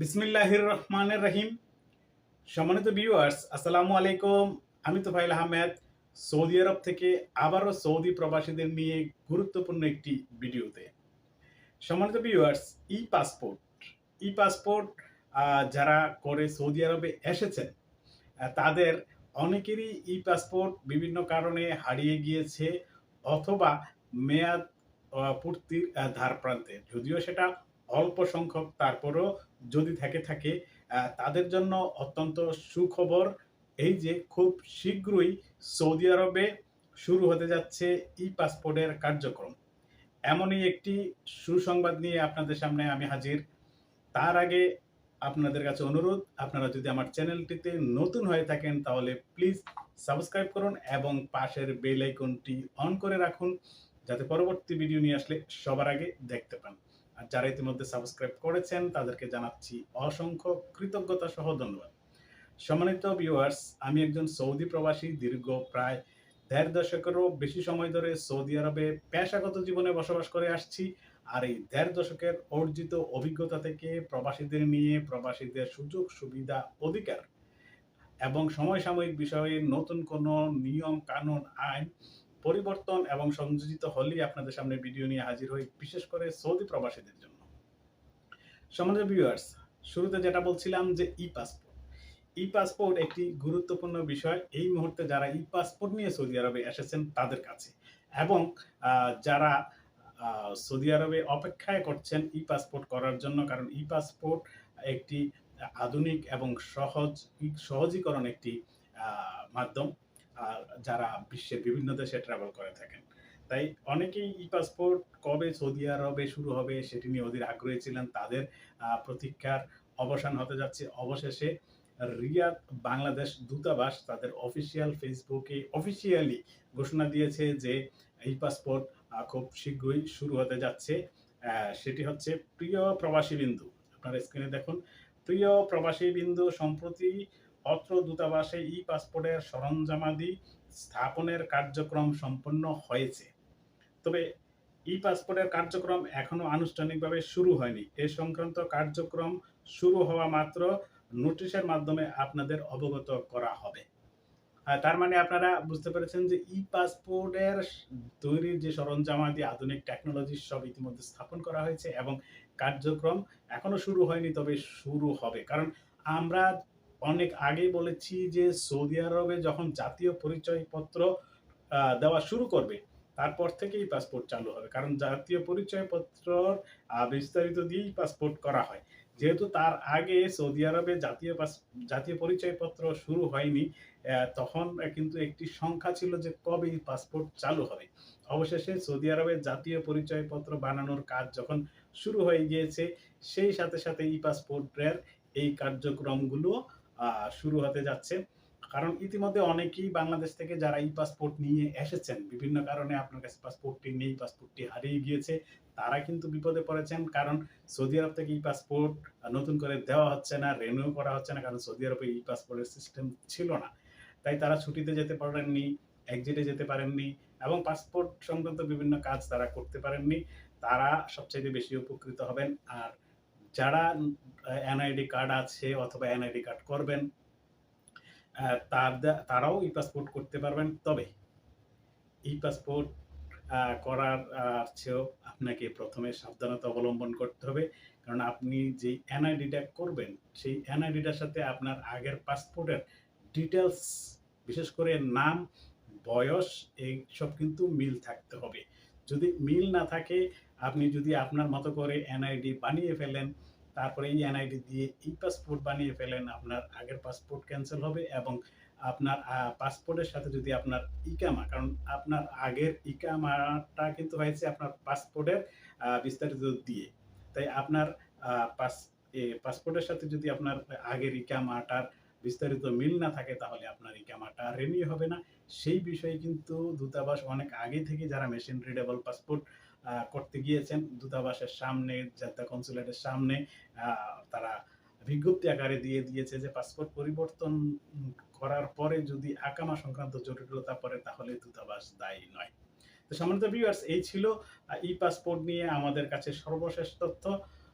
বিসমিল্লাহির রহমানের রহিম সম্মানিত ভিউয়ার্স আসসালামু আলাইকুম। আমি তো ফাইল আহমেদ। সৌদি আরব থেকে আবারও সৌদি প্রবাসীদের নিয়ে গুরুত্বপূর্ণ একটি ভিডিওতে। সম্মানিত viewers E passport E passport যারা করে সৌদি আরবে এসেছেন তাদের অনেকেরই ই পাসপোর্ট বিভিন্ন কারণে হারিয়ে গিয়েছে অথবা মেয়াদ পূর্তির ধার প্রান্তে যদিও সেটা অল্প সংখ্যক, তারপরও যদি থেকে থাকে তাদের জন্য অত্যন্ত সুখবর এই যে খুব শীঘ্রই সৌদি আরবে শুরু হতে যাচ্ছে ই পাসপোর্টের কার্যক্রম। এমনই একটি সুসংবাদ নিয়ে আপনাদের সামনে আমি হাজির। তার আগে আপনাদের কাছে অনুরোধ, আপনারা যদি আমার চ্যানেলটিতে নতুন হয়ে থাকেন তাহলে প্লিজ সাবস্ক্রাইব করুন এবং পাশের বেল আইকনটি অন করে রাখুন, যাতে পরবর্তী ভিডিও নিয়ে আসলে সবার আগে দেখতে পান। আর যারা ইতিমধ্যে সাবস্ক্রাইব করেছেন, তাদেরকে জানাচ্ছি অসংখ্য কৃতজ্ঞতা সহ ধন্যবাদ। সম্মানিত ভিউয়ার্স আমি একজন সৌদি প্রবাসী দীর্ঘ প্রায় দেড় দশকেরও বেশি সময় ধরে সৌদি আরবে পেশাগত জীবনে বসবাস করে আসছি আর এই দেড় দশকের অর্জিত অভিজ্ঞতা থেকে প্রবাসীদের নিয়ে প্রবাসীদের সুযোগ, সুবিধা, অধিকার এবং সমসাময়িক বিষয়ে নতুন কোনো নিয়ম, কানুন, আইন পরিবর্তন এবং সংযোজিত হলেই আপনাদের সামনে ভিডিও নিয়ে হাজির হই, বিশেষ করে সৌদি প্রবাসীদের জন্য। সম্মানিত ভিউয়ার্স শুরুতে যেটা বলছিলাম যে ই পাসপোর্ট ই পাসপোর্ট একটি গুরুত্বপূর্ণ বিষয়। এই মুহূর্তে যারা ই পাসপোর্ট নিয়ে সৌদি আরবে এসেছেন, তাদের কাছে। এবং যারা সৌদি আরবে অপেক্ষায় করছেন ই পাসপোর্ট করার জন্য, কারণ ই পাসপোর্ট একটি আধুনিক এবং সহজ, সহজীকরণ একটি মাধ্যম। যারা বিশ্বের বিভিন্ন দেশে ট্রাভেল করে থাকেন। তাই অনেকেই ই পাসপোর্ট কবে সৌদি আরবে শুরু হবে সেটি নিয়ে অধীর আগ্রহী ছিলেন। তাদের প্রতীক্ষার অবসান হতে যাচ্ছে। অবশেষে রিয়াদ বাংলাদেশ দূতাবাস তাদের অফিসিয়াল ফেসবুকে অফিসিয়ালি ঘোষণা দিয়েছে যে ই পাসপোর্ট খুব শীঘ্রই শুরু হতে যাচ্ছে। সেটি হচ্ছে প্রিয় প্রবাসী বিন্দু। আপনারা স্ক্রিনে দেখুন। প্রিয় প্রবাসী বিন্দু সম্প্রতি অত্র দূতাবাসে ই পাসপোর্টের সরঞ্জামাদি স্থাপনের কার্যক্রম সম্পন্ন হয়েছে। তবে ই পাসপোর্টের কার্যক্রম এখনও আনুষ্ঠানিকভাবে শুরু হয়নি। এ সংক্রান্ত কার্যক্রম শুরু হওয়া মাত্র নোটিশের মাধ্যমে আপনাদের অবগত করা হবে। তার মানে আপনারা বুঝতে পেরেছেন যে ই পাসপোর্টের তৈরির যে সরঞ্জামাদি, আধুনিক টেকনোলজি সব ইতিমধ্যে স্থাপন করা হয়েছে এবং কার্যক্রম এখনও শুরু হয়নি, তবে শুরু হবে। কারণ আমরা অনেক আগেই বলেছি যে সৌদি আরবে যখন জাতীয় পরিচয়পত্র দেওয়া শুরু করবে, তারপর থেকেই পাসপোর্ট চালু হবে। কারণ জাতীয় পরিচয়পত্র বিস্তারিত দিয়েই পাসপোর্ট করা হয়। যেহেতু তার আগে সৌদি আরবে জাতীয় পাস- জাতীয় পরিচয়পত্র শুরু হয়নি তখন কিন্তু একটি সংখ্যা ছিল যে কবে পাসপোর্ট চালু হবে। অবশেষে সৌদি আরবে জাতীয় পরিচয়পত্র বানানোর কাজ যখন শুরু হয়ে গিয়েছে, সেই সাথে সাথে ই পাসপোর্টের এই কার্যক্রমগুলো শুরু হতে যাচ্ছে। কারণ ইতিমধ্যে অনেকেই বাংলাদেশ থেকে যারা ই পাসপোর্ট নিয়ে এসেছেন, বিভিন্ন কারণে আপনার কাছে পাসপোর্টটি নেই পাসপোর্টটি হারিয়ে গিয়েছে, তারা কিন্তু বিপদে পড়েছেন। কারণ সৌদি আরব থেকে ই পাসপোর্ট নতুন করে দেওয়া হচ্ছে না রেনিউ করা হচ্ছে না, কারণ সৌদি আরবে ই পাসপোর্টের সিস্টেম ছিল না। তাই তারা ছুটিতে যেতে পারেননি এক্সিটে যেতে পারেননি এবং পাসপোর্ট সংক্রান্ত বিভিন্ন কাজ তারা করতে পারেননি। তারা সবচেয়ে বেশি উপকৃত হবেন। আর যারা এনআইডি কার্ড আছে অথবা এনআইডি কার্ড করবেন তার তারাও ই পাসপোর্ট করতে পারবেন। তবে ই পাসপোর্ট করার চেয়েও আপনাকে প্রথমে সাবধানতা অবলম্বন করতে হবে। কারণ আপনি যে এনআইডিটা করবেন, সেই এনআইডিটার সাথে আপনার আগের পাসপোর্টের ডিটেলস বিশেষ করে নাম, বয়স, এইসব কিন্তু মিল থাকতে হবে। যদি মিল না থাকে, আপনি যদি আপনার মতো করে এনআইডি বানিয়ে ফেলেন, তারপরে এই এনআইডি দিয়ে এই পাসপোর্ট বানিয়ে ফেলেন, আপনার আগের পাসপোর্ট ক্যান্সেল হবে এবং আপনার পাসপোর্টের সাথে যদি আপনার ইকামা, কারণ আপনার আগের ইকামাটা কিন্তু হয়েছে আপনার পাসপোর্টের বিস্তারিত দিয়ে। তাই আপনার পাস পাসপোর্টের সাথে যদি আপনার আগের ইকামাটার বিস্তারিত মিল না থাকে, তাহলে আপনার ইকামাটা রেনিউ হবে না। সেই বিষয়ে কিন্তু দূতাবাস অনেক আগে থেকে যারা মেশিন রিডেবল পাসপোর্ট করতে গিয়েছেন, দূতাবাসের সামনে জাতীয় কনসুলেটের সামনে তারা বিজ্ঞপ্তি আকারে দিয়ে দিয়েছে যে পাসপোর্ট পরিবর্তন করার পরে যদি আকামা সংক্রান্ত জটিলতা পড়ে, তাহলে দূতাবাস দায়ী নয়। তো সম্মানিত ভিউয়ার্স এই ছিল ই পাসপোর্ট নিয়ে আমাদের কাছে সর্বশেষ তথ্য।